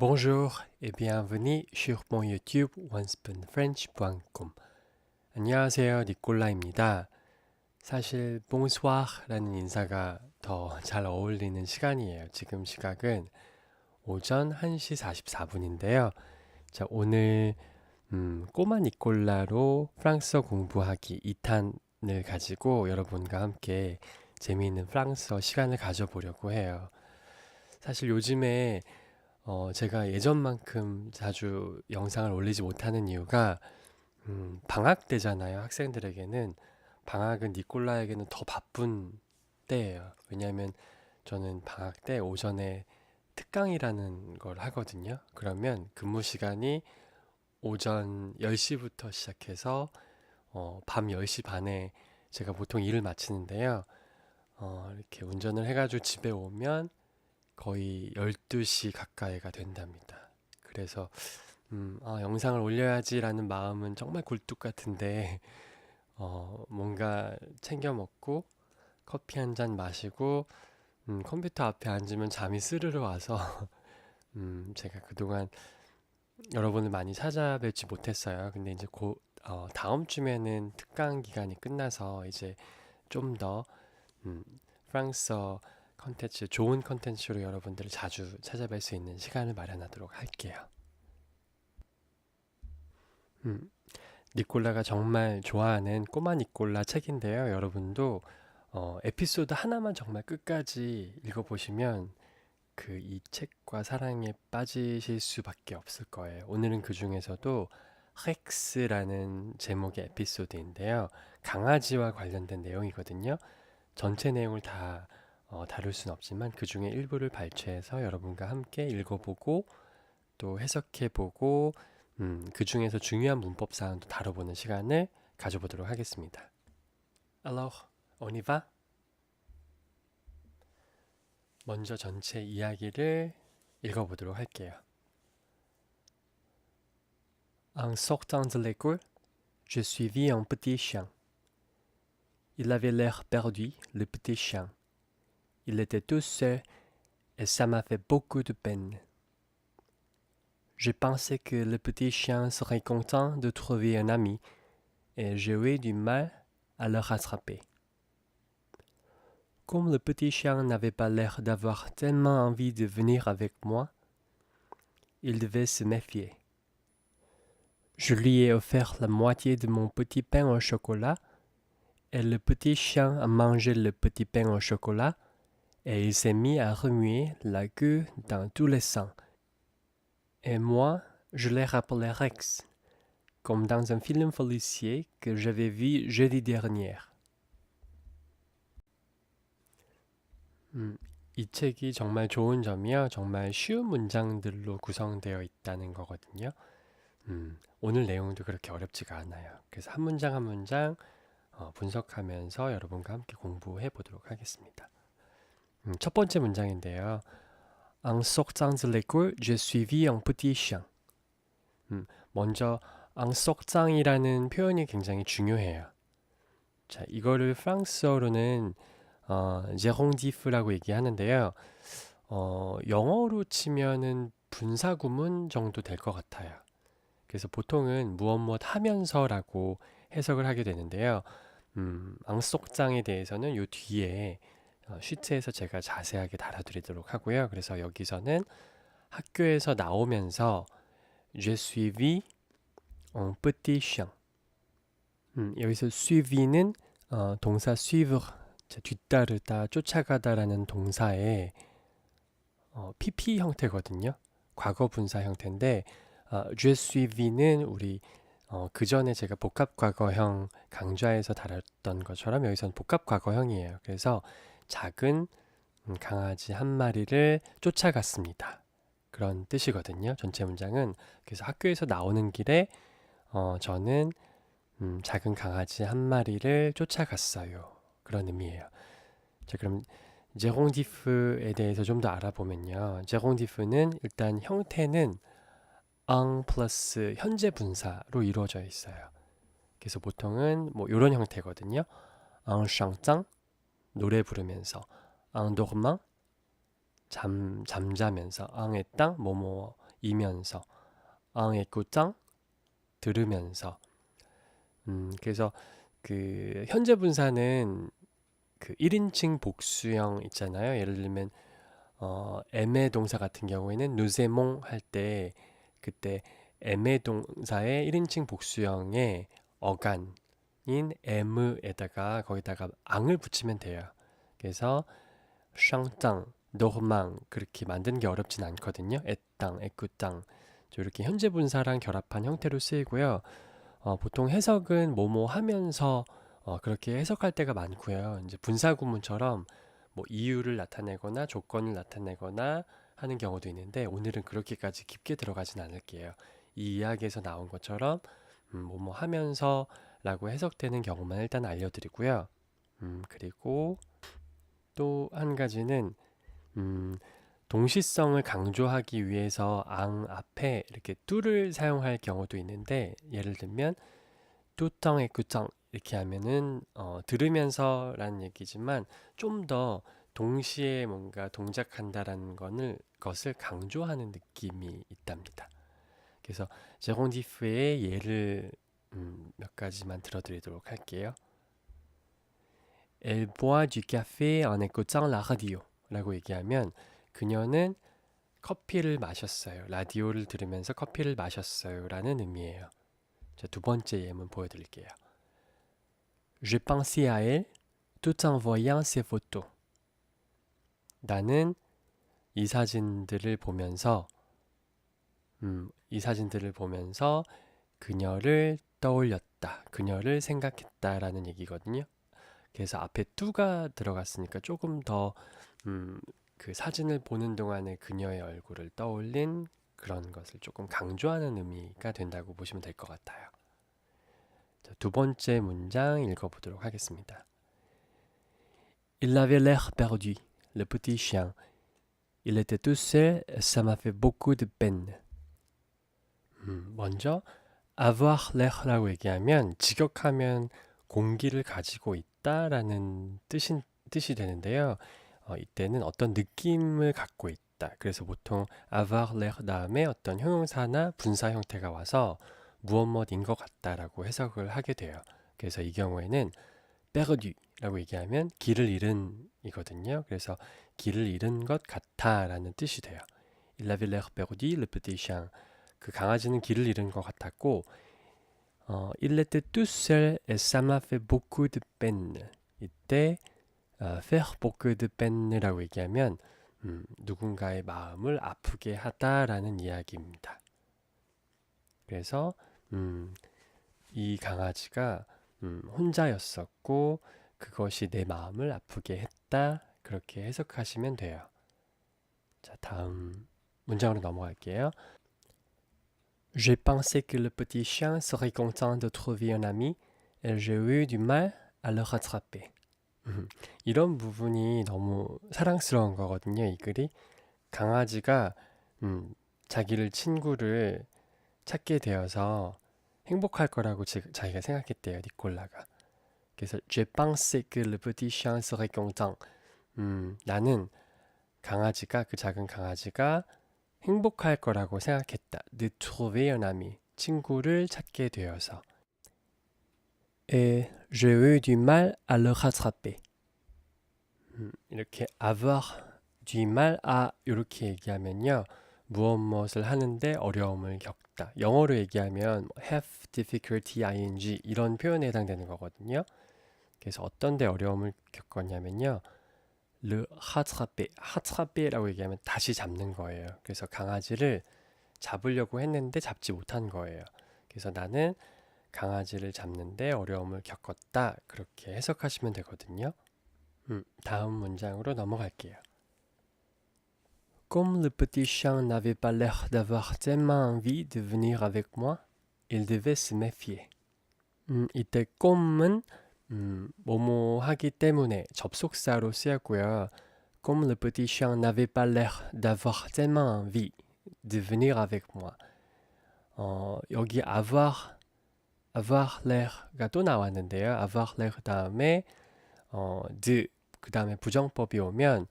Bonjour et bienvenue sur mon YouTube onespoonfrench.com 안녕하세요, 니콜라입니다. 사실 bonsoir라는 인사가 더 잘 어울리는 시간이에요. 지금 시각은 오전 1시 44분인데요. 자, 오늘 음, 꼬마 니콜라로 프랑스어 공부하기 2탄을 가지고 여러분과 함께 재미있는 프랑스어 시간을 가져보려고 해요. 사실 요즘에 어, 제가 예전만큼 자주 영상을 올리지 못하는 이유가 음, 방학 때잖아요. 학생들에게는 방학은 니콜라에게는 더 바쁜 때예요. 왜냐하면 저는 방학 때 오전에 특강이라는 걸 하거든요. 그러면 근무 시간이 오전 10시부터 시작해서 어, 밤 10시 반에 제가 보통 일을 마치는데요. 어, 이렇게 운전을 해가지고 집에 오면 거의 12시 가까이가 된답니다. 그래서 음, 아, 영상을 올려야지라는 마음은 정말 굴뚝 같은데 어, 뭔가 챙겨 먹고 커피 한 잔 마시고 음, 컴퓨터 앞에 앉으면 잠이 스르르 와서 음, 제가 그동안 여러분을 많이 찾아뵙지 못했어요. 근데 이제 고, 어, 다음 주면은 특강 기간이 끝나서 이제 좀더 음, 프랑스어 컨텐츠, 좋은 컨텐츠로 여러분들을 자주 찾아뵐 수 있는 시간을 마련하도록 할게요. 음, 니콜라가 정말 좋아하는 꼬마 니콜라 책인데요. 여러분도 어, 에피소드 하나만 정말 끝까지 읽어보시면 그 이 책과 사랑에 빠지실 수밖에 없을 거예요. 오늘은 그 중에서도 렉스라는 제목의 에피소드인데요. 강아지와 관련된 내용이거든요. 전체 내용을 다 어, 다룰 수는 없지만 그 중에 일부를 발췌해서 여러분과 함께 읽어보고 또 해석해보고 음, 그 중에서 중요한 문법 사항도 다뤄보는 시간을 가져보도록 하겠습니다. Alors, on y va? 먼저 전체 이야기를 읽어보도록 할게요. En sortant de l'école, je suivis un petit chien. Il avait l'air perdu, le petit chien. Il était tout seul et ça m'a fait beaucoup de peine. Je pensais que le petit chien serait content de trouver un ami et j'ai eu du mal à le rattraper. Comme le petit chien n'avait pas l'air d'avoir tellement envie de venir avec moi, il devait se méfier. Je lui ai offert la moitié de mon petit pain au chocolat et le petit chien a mangé le petit pain au chocolat et il s'est mis à remuer la queue dans tous les sens. Et moi, je l'ai rappelé Rex, comme dans un film policier que j'avais vu jeudi dernier. 음, 이 책이 정말 좋은 점이요. 정말 쉬운 문장들로 구성되어 있다는 거거든요. 음, 오늘 내용도 그렇게 어렵지가 않아요. 그래서 한 문장 한 문장 어, 분석하면서 여러분과 함께 공부해 보도록 하겠습니다. 음, 첫 번째 문장인데요. En sortant de l'école, j'ai suivi un petit chien. 음, 먼저 en sortant이라는 표현이 굉장히 중요해요. 자, 이거를 프랑스어로는 어, 제롱디프라고 얘기하는데요. 어, 영어로 치면은 분사구문 정도 될 것 같아요. 그래서 보통은 무엇 무엇 하면서라고 해석을 하게 되는데요. 음, 앙속장에 대해서는 요 뒤에 어, 시트에서 제가 자세하게 달아드리도록 하고요. 그래서 여기서는 학교에서 나오면서 Je suivi un petit chien. 음, 여기서 suivi는 어, 동사 suivre 뒤따르다, 쫓아가다라는 동사의 어, PP 형태거든요. 과거 분사 형태인데 어, Je suivi는 우리 어, 그 전에 제가 복합 과거형 강좌에서 다뤘던 것처럼 여기서는 복합 과거형이에요. 그래서 작은 음, 강아지 한 마리를 쫓아갔습니다. 그런 뜻이거든요. 전체 문장은 그래서 학교에서 나오는 길에 어, 저는 음, 작은 강아지 한 마리를 쫓아갔어요. 그런 의미예요. 자, 그럼 제롱디프에 대해서 좀 더 알아보면요. 제롱디프는 일단 형태는 앙 플러스 현재 분사로 이루어져 있어요. 그래서 보통은 뭐 이런 형태거든요. 앙 샹짱 노래 부르면서 앙 도르망 잠 잠자면서 앙의 땅? 뭐뭐 이면서 en écoutant 들으면서. 음 그래서 그 현재 분사는 그 1인칭 복수형 있잖아요. 예를 들면 어 애매 동사 같은 경우에는 누세몽 할 때 그때 애매 동사의 1인칭 복수형의 어간 인 에무에다가 거기다가 앙을 붙이면 돼요. 그래서 샹땅, 노망 그렇게 만드는 게 어렵진 않거든요. 애땅, 애꾸땅 이렇게 현재 분사랑 결합한 형태로 쓰이고요. 어, 보통 해석은 뭐뭐 하면서 어, 그렇게 해석할 때가 많고요. 이제 분사 구문처럼 뭐 이유를 나타내거나 조건을 나타내거나 하는 경우도 있는데 오늘은 그렇게까지 깊게 들어가진 않을게요. 이 이야기에서 나온 것처럼 음, 뭐뭐 하면서 라고 해석되는 경우만 일단 알려드리고요. 음, 그리고 또 한 가지는 음, 동시성을 강조하기 위해서 앙 앞에 이렇게 뚜를 사용할 경우도 있는데 예를 들면 뚜덩의 구정 이렇게 하면은 어, 들으면서라는 얘기지만 좀 더 동시에 뭔가 동작한다라는 거를 것을 강조하는 느낌이 있답니다. 그래서 제공디프의 예를 음, 몇 가지만 들어드리도록 할게요. Elle boit du café en écoutant la radio 라고 얘기하면 그녀는 커피를 마셨어요. 라디오를 들으면서 커피를 마셨어요. 라는 의미예요. 자, 두 번째 예문 보여드릴게요. J'ai pensé à elle tout en voyant ses photos. 나는 이 사진들을 보면서 음, 이 사진들을 보면서 그녀를 떠올렸다. 그녀를 생각했다 라는 얘기거든요. 그래서 앞에 뚜가 들어갔으니까 조금 더 음, 그 사진을 보는 동안에 그녀의 얼굴을 떠올린 그런 것을 조금 강조하는 의미가 된다고 보시면 될 것 같아요. 자, 두 번째 문장 읽어보도록 하겠습니다. Il avait l'air perdu, le petit chien. Il était tout seul, ça m'a fait beaucoup de peine. 음, 먼저 l'air라고 얘기하면 직역하면 공기를 가지고 있다라는 뜻인, 뜻이 되는데요. 어, 이때는 어떤 느낌을 갖고 있다. 그래서 보통 l'air 다음에 어떤 형용사나 분사 형태가 와서 무엇 무엇인 것 같다라고 해석을 하게 돼요. 그래서 이 경우에는 perdu라고 얘기하면 길을 잃은 이거든요. 그래서 길을 잃은 것 같다라는 뜻이 돼요. Il avait l'air perdu, le petit chien. 그 강아지는 길을 잃은 것 같았고, 어, il était tout seul et ça m'a fait beaucoup de peine. 이때 어, faire beaucoup de peine라고 얘기하면 음, 누군가의 마음을 아프게 하다라는 이야기입니다. 그래서 음, 이 강아지가 음, 혼자였었고 그것이 내 마음을 아프게 했다 그렇게 해석하시면 돼요. 자 다음 문장으로 넘어갈게요. J'ai pensé que le petit chien serait content de trouver un ami et j'ai eu du mal à le rattraper. 이런 부분이 너무 사랑스러운 거거든요. 이 글이 강아지가 음, 자기를 친구를 찾게 되어서 행복할 거라고 지, 자기가 생각했대요. 니콜라가. 그래서 j'ai pensé que le petit chien serait content. 음, 나는 강아지가 그 작은 강아지가 행복할 거라고 생각했다. De trouver un ami. 친구를 찾게 되어서. Et j'ai eu du mal à le rattraper. 음, 이렇게 avoir du mal à 이렇게 얘기하면요. 무엇 무엇을 하는데 어려움을 겪다. 영어로 얘기하면 have difficulty ing 이런 표현에 해당되는 거거든요. 그래서 어떤 데 어려움을 겪었냐면요. le rattraper, rattraper라고 얘기하면 다시 잡는 거예요. 그래서 강아지를 잡으려고 했는데 잡지 못한 거예요. 그래서 나는 강아지를 잡는데 어려움을 겪었다. 그렇게 해석하시면 되거든요. 음, 다음 문장으로 넘어갈게요. Comme le petit chien n'avait pas l'air d'avoir tellement envie de venir avec moi, il devait se méfier. 음, 이때 꼼은 음, 뭐뭐 하기 때문에 접속사로 쓰였고요. Comme le petit chien n'avait pas l'air d'avoir tellement envie de venir avec moi. 어, 여기 avoir avoir l'air가 또 나왔는데요. avoir l'air 다음에 어, de 그 다음에 부정법이 오면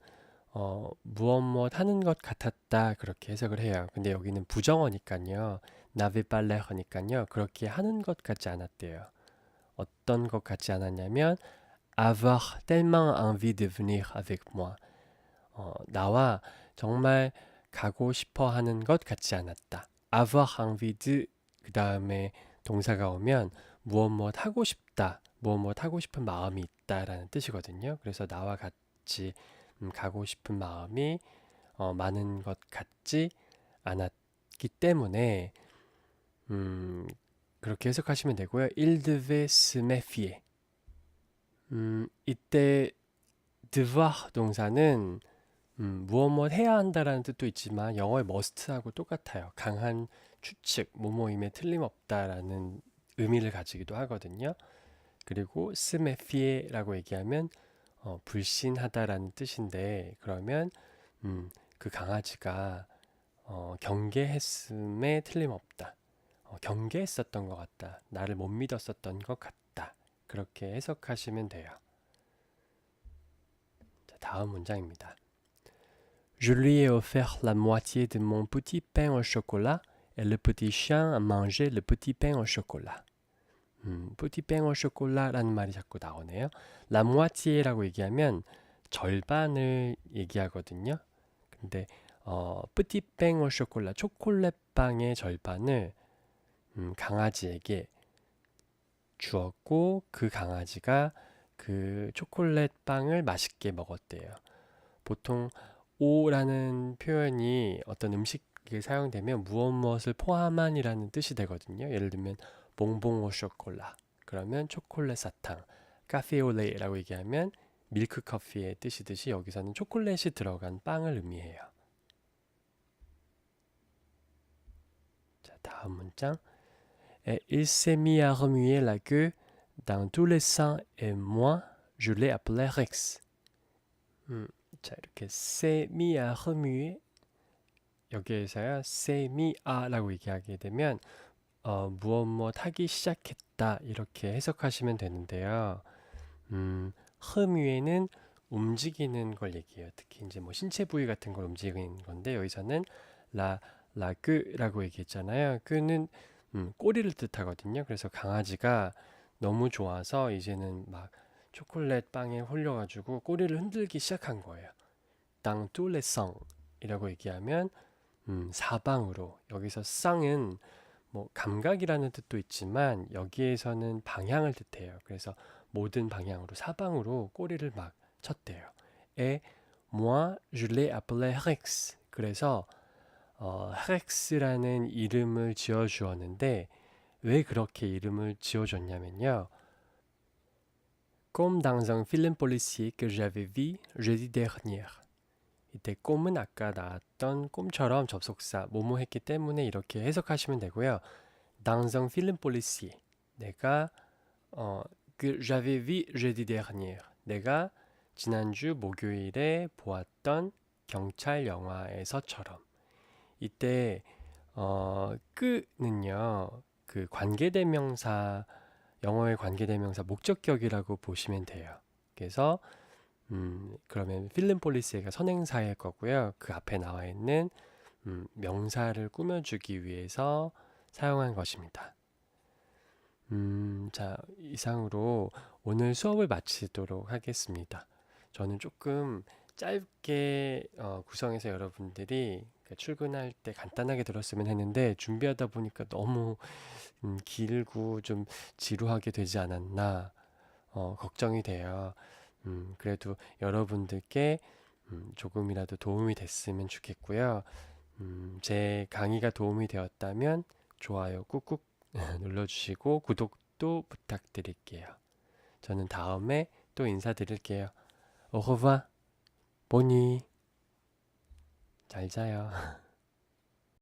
어, 무엇 무엇 하는 것 같았다 그렇게 해석을 해요. 근데 여기는 부정어니까요. 나베 빨래 하니까요. 그렇게 하는 것 같지 않았대요. 어떤 것 같지 않았냐면 avoir tellement envie de venir avec moi. 어, 나와 정말 가고 싶어 하는 것 같지 않았다. avoir envie de 그 다음에 동사가 오면 무엇 무엇 하고 싶다, 무엇 무엇 하고 싶은 마음이 있다라는 뜻이거든요. 그래서 나와 같이 음, 가고 싶은 마음이 어, 많은 것 같지 않았기 때문에 음, 그렇게 해석하시면 되고요. Il devait se méfier. 음, 이때 devoir 동사는 음, 무엇 무엇 해야 한다라는 뜻도 있지만 영어의 must하고 똑같아요. 강한 추측, 뭐뭐임에 틀림없다라는 의미를 가지기도 하거든요. 그리고 méfier라고 얘기하면 어, 불신하다라는 뜻인데 그러면 음, 그 강아지가 어, 경계했음에 틀림없다. 어, 경계했었던 것 같다. 나를 못 믿었었던 것 같다. 그렇게 해석하시면 돼요. 자, 다음 문장입니다. Je lui ai offert la moitié de mon petit pain au chocolat et le petit chien a mangé le petit pain au chocolat. 음, petit pain au chocolat라는 말이 자꾸 나오네요. la moitié라고 얘기하면 절반을 얘기하거든요. 근데 어, petit pain au chocolat 초콜릿 빵의 절반을 음, 강아지에게 주었고 그 강아지가 그 초콜릿 빵을 맛있게 먹었대요. 보통 오라는 표현이 어떤 음식에 사용되면 무엇 무엇을 포함한이라는 뜻이 되거든요. 예를 들면 봉봉오 쇼콜라 그러면 초콜릿 사탕 카페올레라고 얘기하면 밀크 커피의 뜻이듯이 여기서는 초콜릿이 들어간 빵을 의미해요. 자, 다음 문장. Il s'est mis à remuer la queue dans tous les sens et moi, je l'ai appelé Rex. 음, 자, 이렇게 여기에서요, s'est mis à라고 얘기하게 되면 어, 무엇 무엇 하기 시작했다 이렇게 해석하시면 되는데요. 음, 흠위에는 움직이는 걸 얘기해요. 특히 이제 뭐 신체 부위 같은 걸 움직이는 건데 여기서는 라 라그라고 얘기했잖아요. 그는 음, 꼬리를 뜻하거든요. 그래서 강아지가 너무 좋아서 이제는 막 초콜릿 빵에 홀려가지고 꼬리를 흔들기 시작한 거예요. 땅 뚜레성이라고 얘기하면 음, 사방으로 여기서 쌍은 뭐 감각이라는 뜻도 있지만 여기에서는 방향을 뜻해요. 그래서 모든 방향으로 사방으로 꼬리를 막 쳤대요. 에 moi je l'ai appelé Rex. 그래서 어, Rex라는 이름을 지어 주었는데 왜 그렇게 이름을 지어 줬냐면요. Comme dans un film policier que j'avais vu jeudi dernier. 이때 꼼은 아까 나왔던 꼼처럼 접속사 뭐뭐 했기 때문에 이렇게 해석하시면 되고요. Un film policier. 내가 어, 그 j'avais vu jeudi dernier. 내가 지난주 목요일에 보았던 경찰 영화에서처럼 이때 어, 끄는요 그 관계대명사 영어의 관계대명사 목적격이라고 보시면 돼요. 그래서 음, 그러면 필름 폴리스가 선행사일 거고요. 그 앞에 나와 있는 음, 명사를 꾸며주기 위해서 사용한 것입니다. 음, 자, 이상으로 오늘 수업을 마치도록 하겠습니다. 저는 조금 짧게 어, 구성해서 여러분들이 그 출근할 때 간단하게 들었으면 했는데 준비하다 보니까 너무 음, 길고 좀 지루하게 되지 않았나 어, 걱정이 돼요. 음, 그래도 여러분들께 음, 조금이라도 도움이 됐으면 좋겠고요. 음, 제 강의가 도움이 되었다면 좋아요 꾹꾹 눌러주시고 구독도 부탁드릴게요. 저는 다음에 또 인사드릴게요. 오호바 보니 잘 자요.